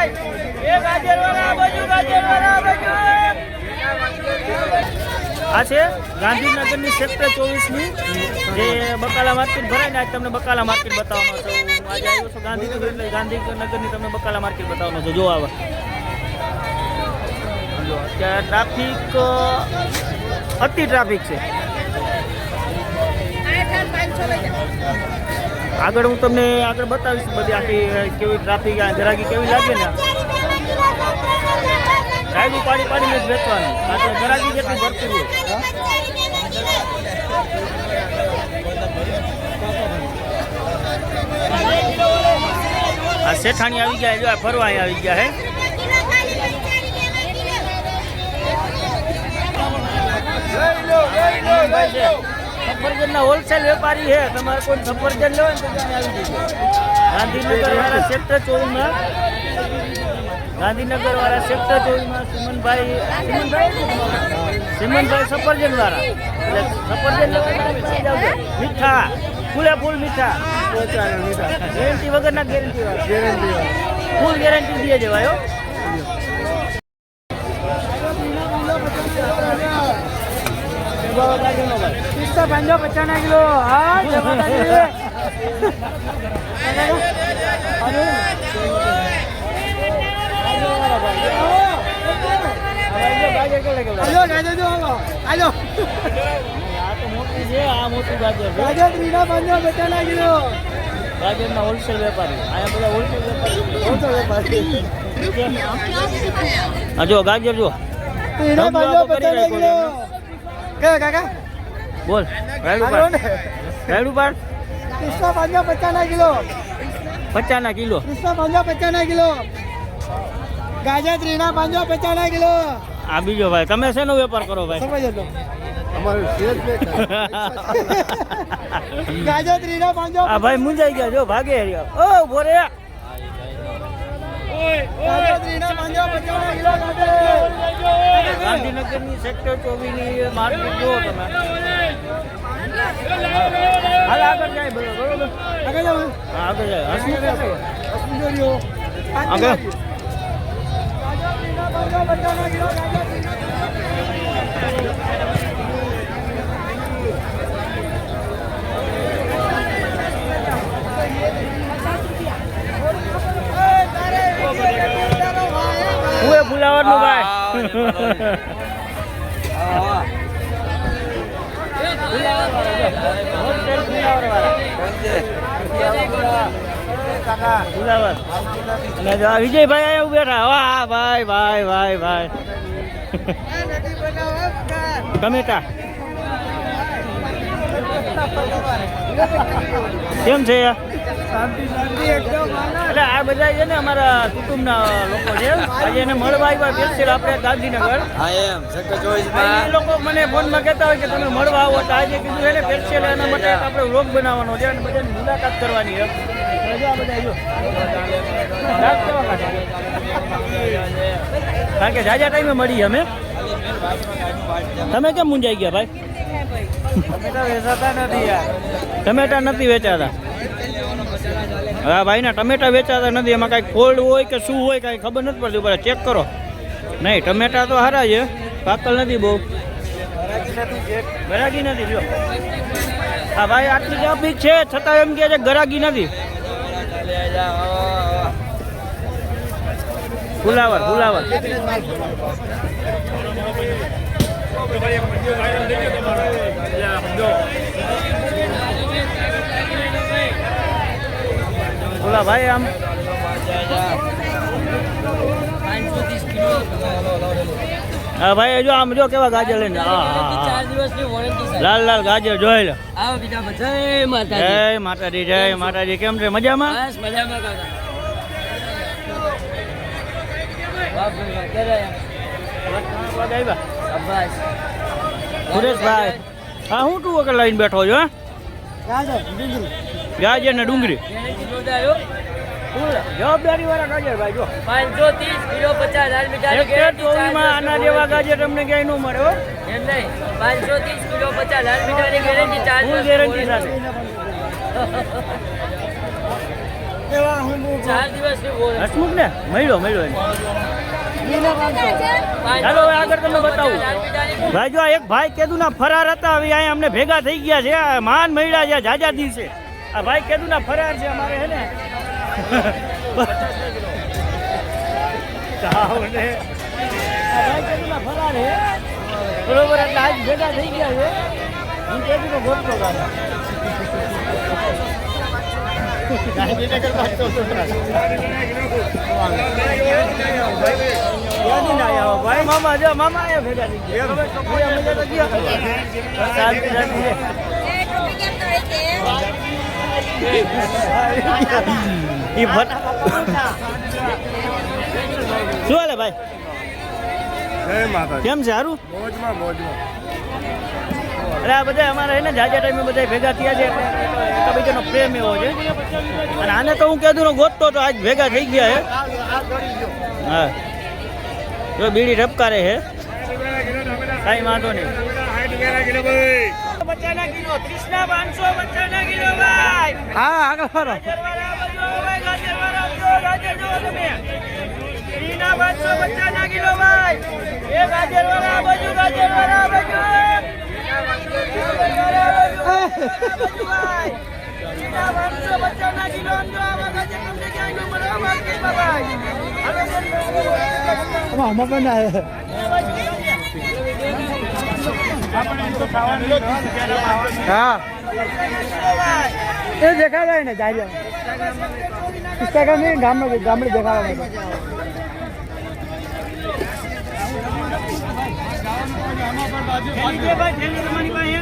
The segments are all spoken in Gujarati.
આ છે ગાંધીનગરની સેક્ટર ચોવીસની. જે બકાલા માર્કેટ ભરાય ને આજ તમને બકાલા માર્કેટ બતાવવાનો છે. આજે આવ્યો છું ગાંધીનગર એટલે ગાંધીનગરની તમને બકાલા માર્કેટ બતાવવાનો છે. જો આવે. અત્યારે ટ્રાફિક અતિ ટ્રાફિક છે. આગળ હું તમને આગળ બતાવીશ બધી આખી કેવી ટ્રાફિક ગરાગી કેવી લાગે ને. ગાડી પાડી પાડીને જ વેચવાનું. કારણ કે ગરાગી જેટલી ભરતી હોય. આ શેઠાણી આવી ગયા જો આ ફરવા અહીંયા આવી ગયા હે. સફરજનના હોલસેલ વેપારી છે. તમારે કોઈ સફરજન લેવો ને તો ત્યાં આવી જજો. ગાંધીનગર વાળા સેક્ટર ચોવીસમાં. ગાંધીનગર વાળા સેક્ટર ચોવીસમાં સુમનભાઈ સુમનભાઈ? સિમનભાઈ સફરજન વાળા એટલે સફરજન લેવા. મીઠા. ફૂલે ફૂલ મીઠા. ગેરંટી વગરના ગેરંટી વાળા. ફૂલ ગેરંટી દે જવાય પિસ્તા પાંચસો પચાસ કિલો. હા હાલો ગાજર જો મોટી છે આ મોટી ગાજર ગાજર ત્રીના પાંચસો પચાસ કિલો. ગાજરના હોલસેલ વેપારી. અહીંયા બધા હોલસેલ વેપારી. હા જો ગાજર જો. ત્રીના પચાસ કિલો. કે કાકા? બોલ ને. રાઈડ ઉપર પિસ્તા પાંચસો પચાસ કિલો. પચાસ ના કિલો. પિસ્તા પાંચસો પચાસ કિલો. ગાજર ત્રીના પાંચસો પચાસ કિલો. આ બીજો ભાઈ તમે શેનો વેપાર કરો ભાઈ? સમજ લો ગાજર ત્રીના પાંચસો આ ભાઈ મુંજાઈ ગયા જો ભાગે ઓ બોરે ગાંધીનગરની સેક્ટર ચોવીસની માર્કેટ જુઓ તમે. હાલ આગળ જાય બરોબર? આગળ જાઓ. આગળ જાય. આગળ. આગળ. એ ફુલાવરનું ભાઈ ફુલાવર અને જો વિજયભાઈ આયા ઊભા બેઠા વાહ ભાઈ ભાઈ ભાઈ ભાઈ ટમેટા કેમ છે એટલે આ બધા છે ને અમારા કુટુંબના લોકો છે. આજે એને મળવા આવ્યા બેસેલ આપણે ગાંધીનગર. હા એમ. સેક્ટર ચોવીસ એ લોકો મને ફોનમાં કહેતા હોય કે તમે મળવા આવો. તો આજે કીધું એને પેશિયલ એના માટે આપણે વ્લોગ બનાવવાનો છે અને બધાની મુલાકાત કરવાની છે? કારણ કે જાજા ટાઈમે મળી અમે. તમે કેમ મુંજાઈ ગયા ભાઈ? ટમેટા નથી વેચાતા? હા ભાઈ ના ટમેટા વેચાતા નથી. એમાં કાંઈ ફોલ્ડ હોય કે શું હોય કાંઈ ખબર નથી પડતી. ઉપર ચેક કરો. નહીં, ટમેટા તો સારા છે. પાકલ નથી બહુ. ગરાગી નથી, જો. હા ભાઈ આટલી ટ્રાફિક છે, છતાં એમ કહે છે ગરાગી નથી. ફુલાવર ફુલાવર. બોલા ભાઈ આમ. હા, ભાઈ જો આમ જો કેવા ગાજર લઈને. લાલ લાલ ગાજર, જોઈ લો. જય માતાજી જય માતાજી. કેમ છે? મજામાં? આવ્યા સુરેશભાઈ. હા, હું તું વગર લઈને બેઠો છો, હા. ગાજર ને ડુંગળી. હસમુખ ને? મળ્યો મળ્યો ચાલો, હવે આગળ તમને બતાવું. ભાઈ, જો એક ભાઈ કેદુના ફરાર હતા અહીંયા અમને ભેગા થઈ ગયા છે. મહાન મહિલા છે જાજા દિવસે આ ભાઈ કેદુના ફરાર છે અમારે હે ને જાઓ ને. આ ભાઈ કેદુના ફરાર છે બરોબર એટલે આજ ભેગા થઈ ગયા છે હું કેદુનો ગોતતો ગાતો. ગાંધીનગર પાછો છોકરા. ક્યાંથી ના આવ્યા ભાઈ મામા જો મામા આયા ભેગા થઈ ગયા હવે તો કોઈ અમે તો ગયા શાંતિ શાંતિ છે. ઈ ભટ. શું હાલે ભાઈ? કેમ છે સારું મોજમાં મોજમાં. અરે આ બધા અમારે એને જાજા ટાઈમે બધા ભેગા થયા છે એકબીજાનો પ્રેમ એવો છે. અને આને તો હું કહેતું ગોતતો તો આજ ભેગા થઈ ગયા છે હા. જો બીડી ઠપકારે છે કાંઈ વાંધો નહીં. બચ્ચાના કિલો ત્રીસના પાંચસો વચ્ચેના કિલો ભાઈ. હા આગળ ફરો. પાંચસો કિલો ભાઈ. એ બાજુ બાજુ પાંચસો કિલો આમાં ગાજર તમને ક્યાંય ન મળે, હો, માર્કેટમાં ભાઈ. હાલો, જલ્દી. આમાં પણ ના આવે. હા. એ દેખાડાય ને જાય ઇન્સ્ટાગ્રામ નહીં ગામડે દેખાડે થેલી ભાઈ, થેલી તમારી પાસે?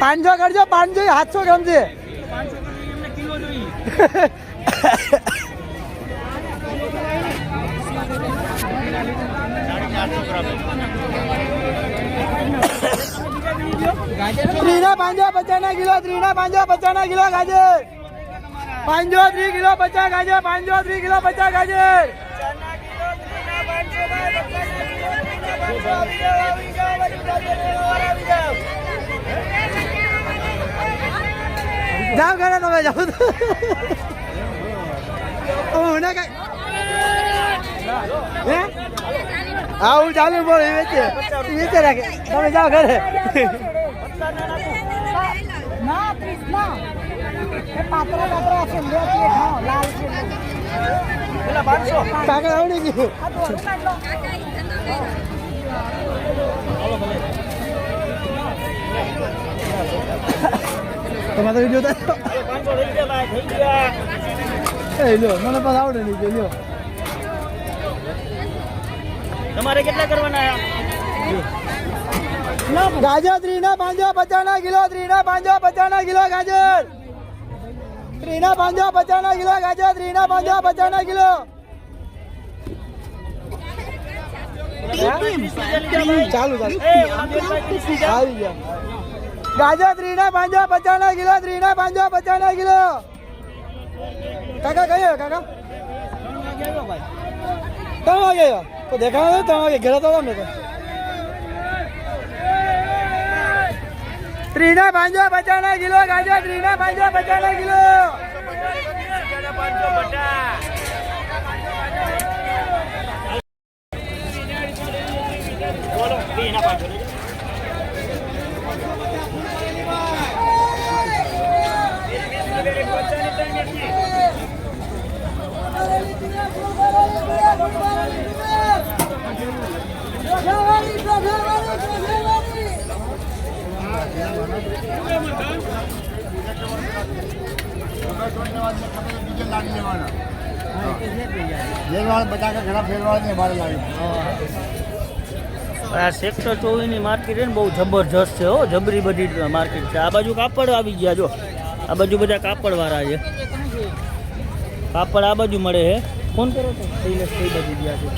પાંચસો કરજો પાંચસો સાતસો ગ્રામ છે એમને કિલો જોઈએ ત્રીના પાંજો પચાસ કિલો ત્રીના પાંજો પચાસ કિલો ગાજર. પાંજો, ત્રી કિલો, પચાસ ગાજર, પાંજો, ત્રી કિલો, પચાસ ગાજર. જાઓ ઘરે, તમે જાઓ. હું કઈ. હા હું ચાલુ એ વેચે. વેચે રાખે. તમે જાઓ ઘરે. કાકા આવડી ગયું. આ દોઢ લો. તમારે વીડિયો ગયા એ લો મને પણ આવડે નહીં લ્યો. તમારે કેટલા કરવાના ગાજર ત્રીના પાંચસો પચાસ કિલો ત્રીના પાંચસો પચાસ કિલો ગાજર. ત્રીના પાંચસો પચાસ કિલો ગાજર ત્રીના પાંચસો પચાસ કિલો. ચાલુ ચાલુ. આવી ગયા. ગાજર ત્રીના પાંચસો પચાસ કિલો ત્રીના પાંચસો પચાસ કિલો. કાકા કયો કાકા? ત્રણ વાગે. તો દેખાડો ત્રણ વાગે ઘરે તો તમે તો ત્રીના પાંચસો પચાસ કિલો ગાજર ત્રીના પાંચસો પચાસ કિલો આ સેક્ટર ચોવીસની માર્કેટ છે ને બહુ જબરજસ્ત છે હો. જબરી બધી માર્કેટ છે. આ બાજુ કાપડ આવી ગયા, જો. આ બાજુ બધા કાપડ વાળા છે. કાપડ આ બાજુ મળે છે. ફોન કરો તો કઈ કઈ બાજુ ગયા છે?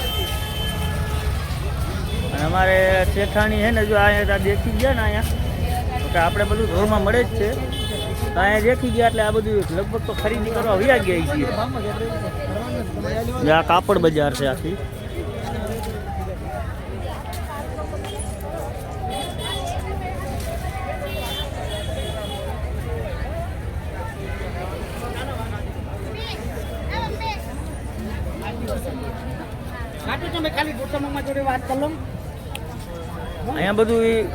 અને અમારે શેઠાણી છે ને જો અહીંયા દેખી ગયા ને અહીંયા તો કે આપણે બધું રોડમાં મળે જ છે. અહીંયા દેખી ગયા એટલે આ બધું લગભગ તો ખરીદી કરવા વ્યા ગયા છીએ. આ કાપડ બજાર છે આખી તમે ખાલી ગોઠવણીમાં જોડે વાત કરી લો અહીંયા બધું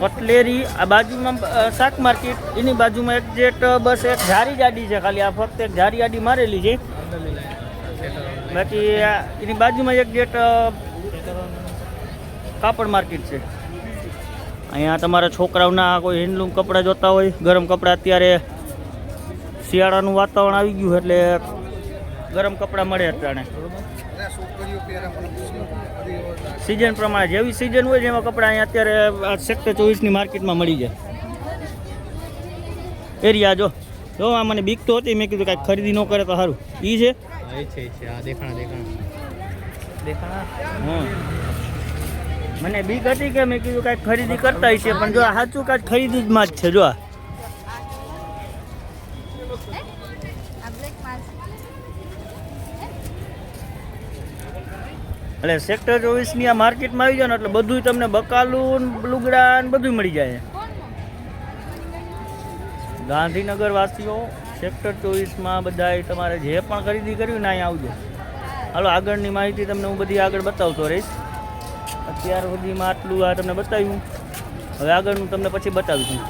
કટલેરી, આ બાજુમાં શાક માર્કેટ, એની બાજુમાં એક જેટ બસ, એક ઝારી ગાડી છે ખાલી, આ ફક્ત એક ઝારી ગાડી મારેલી છે. બાકી એની બાજુમાં એક જેટ કાપડ માર્કેટ છે. અહીંયા તમારા છોકરાઓના કોઈ હેન્ડલૂમ કપડાં જોતા હોય, ગરમ કપડાં અત્યારે શિયાળાનું વાતાવરણ આવી ગયું એટલે ગરમ કપડાં મળે અત્યારે. સિઝન પ્રમાણે જેવી સિઝન હોય જેમાં કપડાં અહીંયા અત્યારે આ સેક્ટર ચોવીસની માર્કેટમાં મળી જાય. એરિયા જો. જો આ મને બીક તો હતી. મેં કીધું કાંઈક ખરીદી ન કરે તો સારું. એ છે? મને બીક હતી કે મેં કીધું કાંઈક ખરીદી કરતા હશે. પણ જો આ સાચું કાંઈક ખરીદી જ માં જ છે જો આ. એટલે સેક્ટર ચોવીસની આ માર્કેટમાં આવી જાય ને એટલે બધું તમને બકાલું લુગડા ને બધું મળી જાય ગાંધીનગર વાસીઓ સેક્ટર ચોવીસમાં બધા તમારે જે પણ ખરીદી કરવી ને અહીંયા આવજો. હાલો, આગળની માહિતી તમને હું બધી આગળ બતાવતો રહીશ. અત્યાર સુધીમાં આટલું આ તમને બતાવ્યું. હવે આગળનું તમને પછી બતાવીશું.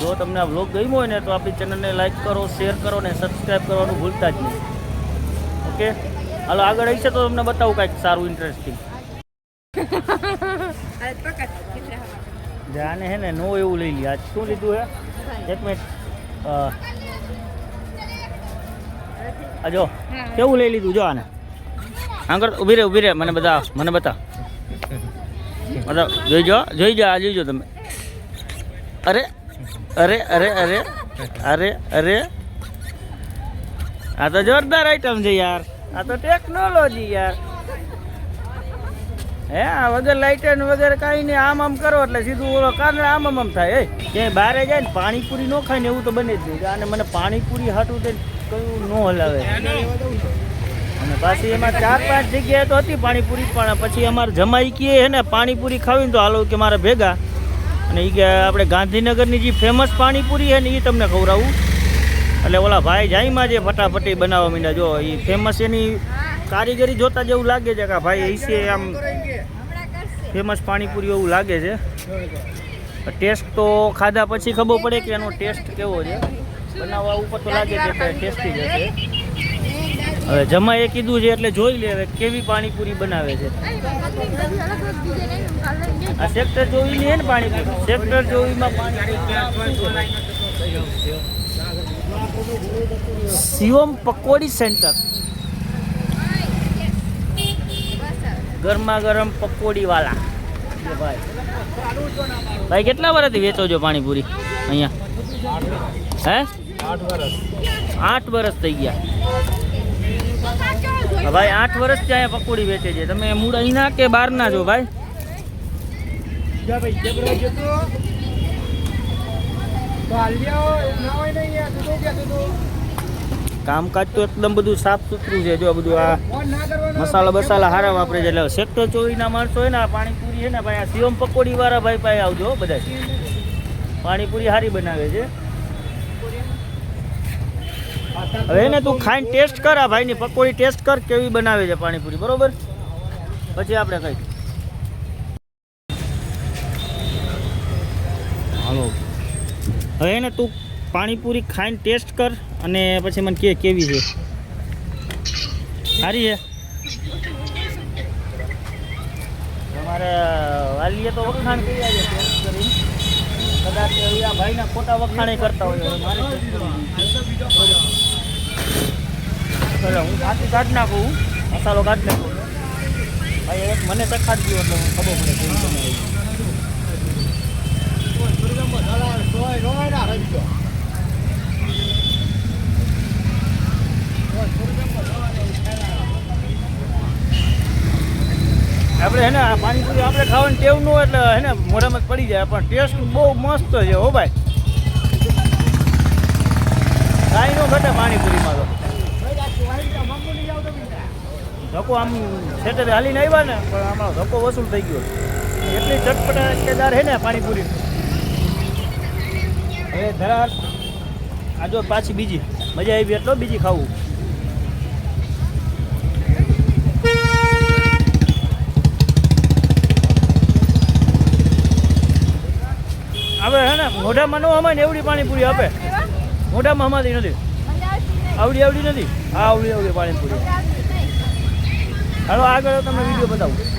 જો તમને આ વ્લોગ ગમ્યો હોય ને, તો આપણી ચેનલને લાઈક કરો શેર કરો ને સબસ્ક્રાઈબ કરવાનું ભૂલતા જ નહીં. ઓકે હાલો આગળ આવી છે તો તમને બતાવું કાંઈક સારું ઇન્ટરેસ્ટિંગ જાને હે ને નો એવું લઈ લી. આજ શું લીધું હે? એક મિનિટ. આ જો કેવું લઈ લીધું જો આને? આગળ ઊભી રે ઊભી રે મને બધા મને બતાવ. જોઈ જો જોઈ જા આ જોઈજો તમે. અરે અરે અરે અરે અરે અરે. આ તો જોરદાર આઈટમ છે યાર. આ તો ટેકનોલોજી યાર. હે, આ વગર લાઇટર વગર કાંઈ નહીં, આમ આમ કરો એટલે સીધું ઓલો કાંદડા આમ આમ થાય. એ ક્યાંય બહારે જાય ને પાણીપુરી ન ખાય ને એવું તો બને જ નહીં. અને મને પાણીપુરી હાટું તે કયું ન હલાવે. અને પાછી એમાં ચાર પાંચ જગ્યાએ તો હતી પાણીપુરી, પણ પછી અમારે જમાઈ કીએ હે ને, પાણીપુરી ખાવીને તો હાલો કે મારે ભેગા. અને એ કે આપણે ગાંધીનગરની જે ફેમસ પાણીપુરી છે ને એ તમને ખવડાવું. એટલે ઓલા ભાઈ જાયમાં જે ફટાફટી બનાવવા માંડ્યા. જો એ ફેમસ એની કારીગરી જોતા જેવું લાગે છે કે ભાઈ એ છે આમ ફેમસ પાણીપુરી એવું લાગે છે. ટેસ્ટ તો ખાધા પછી ખબર પડે કે એનો ટેસ્ટ કેવો છે. બનાવવા ઉપર તો લાગે છે કે ટેસ્ટી જ હશે. હવે જમાએ કીધું છે એટલે જોઈ લે હવે કેવી પાણીપુરી બનાવે છે. આ સેક્ટર ચોવીસની છે ને પાણીપુરી. સેક્ટર ચોવીસમાં પાણી શિવમ પકોડી સેન્ટર ગરમા ગરમ પકોડી વાલા ભાઈ. ભાઈ કેટલા વર્ષથી વેચો છો પાણીપુરી અહીંયા? હે? આઠ વર્ષ થઈ ગયા. ભાઈ આઠ વર્ષથી અહીંયા પકોડી વેચે છે. તમે મૂળ અહીંના કે બહારના છો ભાઈ કામકાજ તો એકદમ બધું સાફ સુથરું છે. જો બધું આ મસાલા બસાલા હારા વાપરે છે. એટલે સેક્ટર ચોવીસના માણસો હોય ને આ પાણીપુરી છે ને ભાઈ આ શિવમ પકોડી વાળા ભાઈ પાસે આવજો બધા પાણીપુરી સારી બનાવે છે. હવે એને તું ખાઈને ટેસ્ટ કર આ ભાઈની પકોડી ટેસ્ટ કર કેવી બનાવે છે પાણીપુરી, બરોબર? પછી આપણે કઈ હાલો. હવે એને તું પાણીપુરી ખાઈને ટેસ્ટ કર અને પછી મને કે કેવી છે. સારી છે? તમારે વાલીએ તો વખાણ કર્યા છે ટેસ્ટ કરીને. કદાચ ભાઈના ખોટા વખાણે કરતા હોય મારે ચલો, હું સાચું કાઢ નાખું મસાલો કાઢ નાખું. ભાઈ, એક મને ચખાડ ગયો એટલે હું ખબર પડે કેવી તમે આપણે હે ને પાણીપુરી આપણે ખાવાની ટેવ ન એટલે હે ને, મોઢામાં પડી જાય. પણ ટેસ્ટ બહુ મસ્ત છે, હો ભાઈ. કાંઈ ન ઘટે પાણીપુરીમાં તો. ધક્કો આમ સેટરે હાલીને આવ્યા ને પણ આમાં ધક્કો વસૂલ થઈ ગયો. એટલી ચટપટાકેદાર છે ને પાણીપુરી હવે ધરા આ જો પાછી બીજી. મજા આવી એટલો બીજી ખાવું. હવે હે ને મોઢામાં ન અમાય ને એવડી પાણીપુરી આપે. મોઢામાં અમાતી નથી. આવડી આવડી નથી. હા આવડી આવડી પાણીપુરી. હાલો આગળ તમને વીડિયો બતાવું.